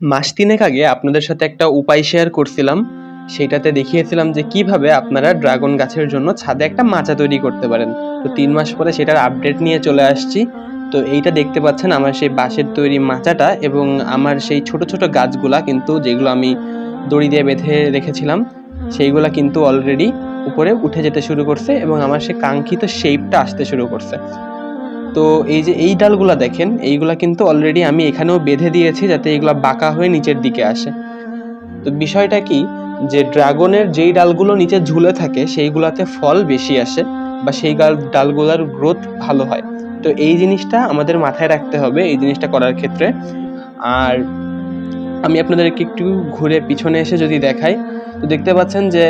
মাস তিনেক আগে আপনাদের সাথে একটা উপায় শেয়ার করছিলাম। সেইটাতে দেখিয়েছিলাম যে কীভাবে আপনারা ড্রাগন গাছের জন্য ছাদে একটা মাচা তৈরি করতে পারেন। তো তিন মাস পরে সেটার আপডেট নিয়ে চলে আসছি। তো এইটা দেখতে পাচ্ছেন আমার সেই বাঁশের তৈরি মাচাটা এবং আমার সেই ছোট ছোট গাছগুলা কিন্তু যেগুলো আমি দড়ি দিয়ে বেঁধে রেখেছিলাম, সেইগুলা কিন্তু অলরেডি উপরে উঠে যেতে শুরু করছে এবং আমার সেই কাঙ্ক্ষিত শেপটা আসতে শুরু করছে। তো এই যে এই ডালগুলা দেখেন, এইগুলা কিন্তু অলরেডি আমি এখানেও বেঁধে দিয়েছি যাতে এইগুলা বাঁকা হয়ে নিচের দিকে আসে। তো বিষয়টা কি যে ড্রাগনের যেই ডালগুলো নিচে ঝুলে থাকে, সেইগুলাতে ফল বেশি আসে বা সেই গাল, ডালগুলার গ্রোথ ভালো হয়। তো এই জিনিসটা আমাদের মাথায় রাখতে হবে, এই জিনিসটা করার ক্ষেত্রে। আর আমি আপনাদেরকে একটু ঘুরে পিছনে এসে যদি দেখাই, তো দেখতে পাচ্ছেন যে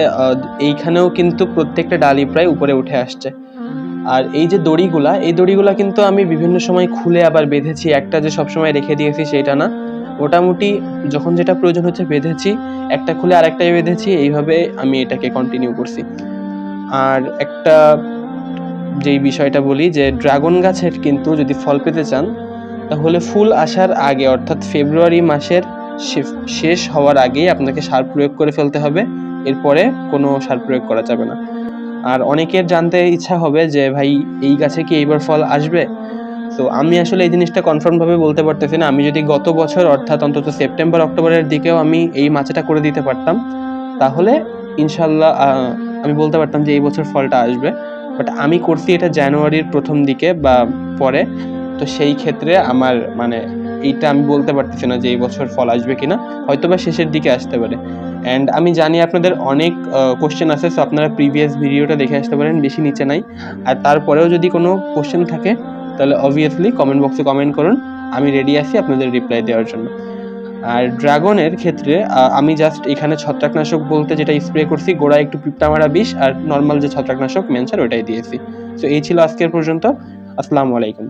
এইখানেও কিন্তু প্রত্যেকটা ডালই প্রায় উপরে উঠে আসছে। আর এই যে দড়িগুলা, এই দড়িগুলা কিন্তু আমি বিভিন্ন সময় খুলে আবার বেঁধেছি। একটা যে সবসময় রেখে দিয়েছি সেটা না। মোটামুটি যখন যেটা প্রয়োজন হচ্ছে বেঁধেছি, একটা খুলে আরেকটাই বেঁধেছি, এইভাবে আমি এটাকে কন্টিনিউ করছি। আর একটা যেই বিষয়টা বলি যে, ড্রাগন গাছের কিন্তু যদি ফল পেতে চান, তাহলে ফুল আসার আগে, অর্থাৎ ফেব্রুয়ারি মাসের শেষ হওয়ার আগেই আপনাকে সার প্রয়োগ করে ফেলতে হবে। এরপরে কোনো সার প্রয়োগ করা যাবে না। আর অনেকের জানতে ইচ্ছা হবে যে, ভাই, এই গাছে কি এইবার ফল আসবে? তো আমি আসলে এই জিনিসটা কনফার্মভাবে বলতে পারতেছি না। আমি যদি গত বছর, অর্থাৎ অন্তত সেপ্টেম্বর অক্টোবরের দিকেও আমি এই মাচাটা করে দিতে পারতাম, তাহলে ইনশাল্লাহ আমি বলতে পারতাম যে, এই বছর ফলটা আসবে। বাট আমি করছি এটা জানুয়ারির প্রথম দিকে বা পরে। তো সেই ক্ষেত্রে আমার মানে এইটা আমি বলতে পারতেছি না যে, এই বছর ফল আসবে কিনা। হয়তো বা শেষের দিকে আসতে পারে। অ্যান্ড আমি জানি আপনাদের অনেক কোশ্চেন আছে সো আপনারা প্রিভিয়াস ভিডিওটা দেখে আসতে পারেন, বেশি নিচে নাই। আর তারপরেও যদি কোনো কোশ্চেন থাকে, তাহলে অবভিয়াসলি কমেন্ট বক্সে কমেন্ট করুন। আমি রেডি আছি আপনাদের রিপ্লাই দেওয়ার জন্য। আর ড্রাগনের ক্ষেত্রে আমি জাস্ট এখানে ছত্রাকনাশক বলতে যেটা স্প্রে করছি, গোড়ায় একটু পিপটা মারা বিষ, আর নর্মাল যে ছত্রাকনাশক মেনসার ওটাই দিয়েছি। সো এই ছিল আজকের পর্যন্ত। আসসালামু আলাইকুম।